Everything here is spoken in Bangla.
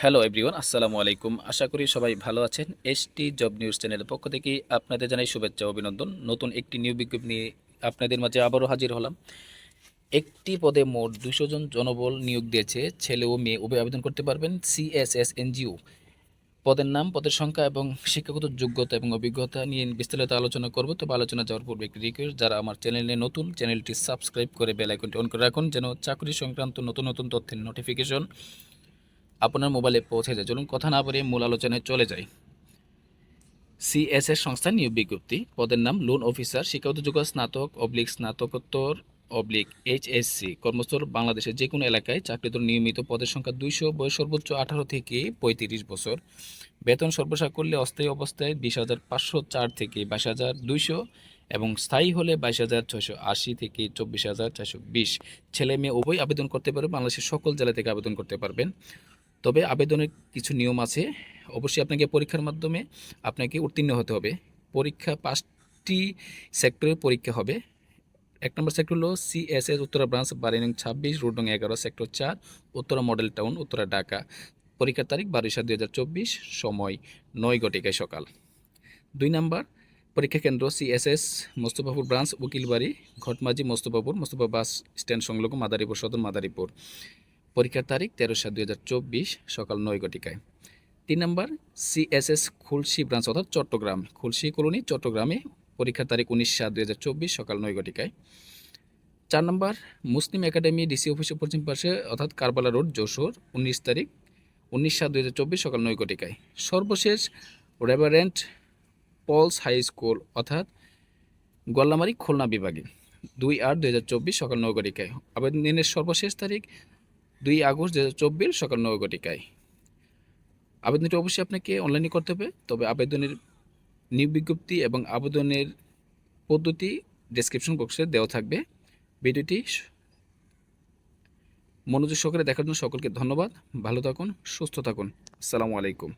হ্যালো এভরিওয়ান আসসালামু আলাইকুম আশা করি সবাই ভালো আছেন। এসটি জব নিউজ চ্যানেলের পক্ষ থেকে আপনাদের জানাই শুভেচ্ছা, অভিনন্দন। নতুন একটি নিয়োগ বিজ্ঞপ্তি নিয়ে আপনাদের মাঝে আবারও হাজির হলাম। একটি পদে মোট দুশো জন জনবল নিয়োগ দিয়েছে। ছেলে ও মেয়ে উভয় আবেদন করতে পারবেন সিএসএস এনজিও পদের নাম, পদের সংখ্যা এবং শিক্ষাগত যোগ্যতা এবং অভিজ্ঞতা নিয়ে বিস্তারিত আলোচনা করব। তবে আলোচনা যাওয়ার পূর্বে একটি রিকোয়েস্ট যারা আমার চ্যানেলে নতুন চ্যানেলটি সাবস্ক্রাইব করে বেল আইকনটি অন করে রাখুন, যেন চাকরি সংক্রান্ত নতুন নতুন তথ্যের নোটিফিকেশন আপনার মোবাইলে পৌঁছে যায়। চলুন কথা না বলে মূল আলোচনায় চলে যাই। সিএসএস সংস্থা নিয়োগ বিজ্ঞপ্তি, পদের নাম লোন অফিসার শিক্ষাগত যোগ্য স্নাতক, অবলিক স্নাতকোত্তর, অবলিক এইচএসসি, কর্মস্থল বাংলাদেশের যে কোনো এলাকায় চাকরিত নিয়মিত পদের সংখ্যা দুইশো, বয়স সর্বোচ্চ আঠারো থেকে পঁয়ত্রিশ বছর। বেতন সর্বসা করলে অস্থায়ী অবস্থায় বিশ হাজার পাঁচশো চার থেকে বাইশ হাজার দুইশো এবং স্থায়ী হলে বাইশ হাজার ছয়শো আশি থেকে চব্বিশ হাজার চারশো বিশ। ছেলে, মেয়ে উভয় আবেদন করতে পারবে, বাংলাদেশের সকল জেলা থেকে আবেদন করতে পারবেন। তবে আবেদনের কিছু নিয়ম আছে। অবশ্যই আপনাকে পরীক্ষার মাধ্যমে আপনাকে উত্তীর্ণ হতে হবে। পরীক্ষা পাঁচটি সেক্টরের পরীক্ষা হবে। এক নম্বর সেক্টর হলো সিএসএস, উত্তরা ব্রাঞ্চ বারো নং ছাব্বিশ, রোড নং এগারো, সেক্টর চার, উত্তরা মডেল টাউন, উত্তরা ঢাকা। পরীক্ষার তারিখ বারোই সাত দুই সময় নয় ঘটিকায় সকাল। দুই নম্বর পরীক্ষা কেন্দ্র CSS, Mostafapur branch, Ukilbari, Ghatmaji, Mostafapur, Mostafa bus stand সংলগ্ন মাদারীপুর সদর মাদারীপুর। পরীক্ষার তারিখ তেরো সাত দুই সকাল নয় ঘটিকায় তিন নম্বর, সিএসএস খুলশি ব্রাঞ্চ অর্থাৎ চট্টগ্রাম। খুলশি কলোনি, চট্টগ্রামে পরীক্ষার তারিখ উনিশ সাত দুই সকাল নয় ঘটিকায় চার নম্বর, মুসলিম একাডেমি ডিসি অফিসের পশ্চিম পাশে অর্থাৎ কারবালা রোড, যশোর, উনিশ তারিখ উনিশ সাত দুই সকাল নয় ঘটিকায় সর্বশেষ, রেভারেন্ট পলস হাই স্কুল অর্থাৎ গল্লামারি খুলনা বিভাগে। দুই আট দুই সকাল নয় ঘটিকায় আবেদনের সর্বশেষ তারিখ দুই আগস্ট দু হাজার চব্বিশ সকাল নয় ঘটিকায়। আবেদনটি অবশ্যই আপনাকে অনলাইনে করতে হবে, তবে আবেদনের নিয়োগ বিজ্ঞপ্তি এবং আবেদনের পদ্ধতি ডেসক্রিপশন বক্সে দেওয়া থাকবে। ভিডিওটি মনোযোগ সহকারে দেখার জন্য সকলকে ধন্যবাদ। ভালো থাকুন, সুস্থ থাকুন। আসসালামু আলাইকুম।